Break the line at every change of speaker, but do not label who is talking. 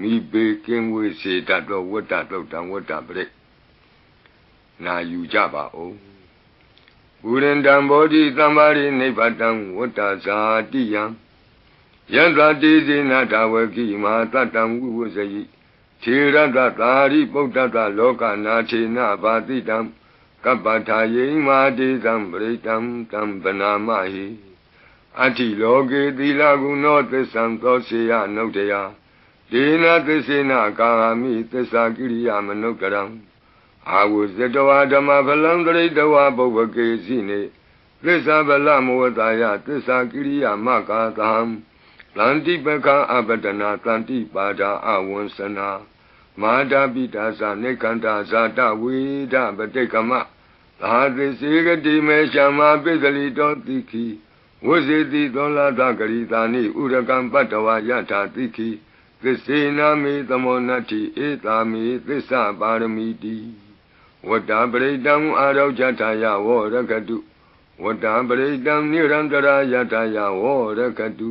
မိဘေကင်းဝေးစေတတ်သောဝတ္တတုတ်တံဝတ္တပရိနာယူကြပါဦးဘူရင်တံဘောဓိသမ္မာရိနိဗ္ဗတံဝတ္တဇာတိယံယန္တာတိစေနတာဝကိမာတတံဝိဝဇယိထေရတသာရိပုတ္တတလောကနာထေနဘာတိတံကပ္ပထာယိမာတိသံပရိတံတံပနာမဟိအတ္တိလောကေသီလကုဏောသစ္ဆံသောစေယနုတ္တယ ဒေနသစ္စေနကာမိသစ္စာကိရိယာမနုကရံအာဝုဇတဝါဓမ္မဗလံတရိတဝါပုဗ္ဗကေစီနေသစ္စာဗလမဝတယသစ္စာကိရိယာမကာသံတန္တိပကံအပတနာတန္တိပါဒာအဝံစနာမာတာပိတာသနေကန္တာဇာတဝေဒပတိကမသာသိစေကတိမေရှမပိသလိတောတိခိဝဇေတိသောလာသဂရိတာနိဥရကံပတ္တဝါယထာတိခိ သစ္စေနာမေသမောနတ္တိဧတာမေသစ္စာပါရမီတိဝတ္တပရိတံအာရောဇထာယဝရကတုဝတ္တပရိတံနိရန္တရာယထာယဝရကတု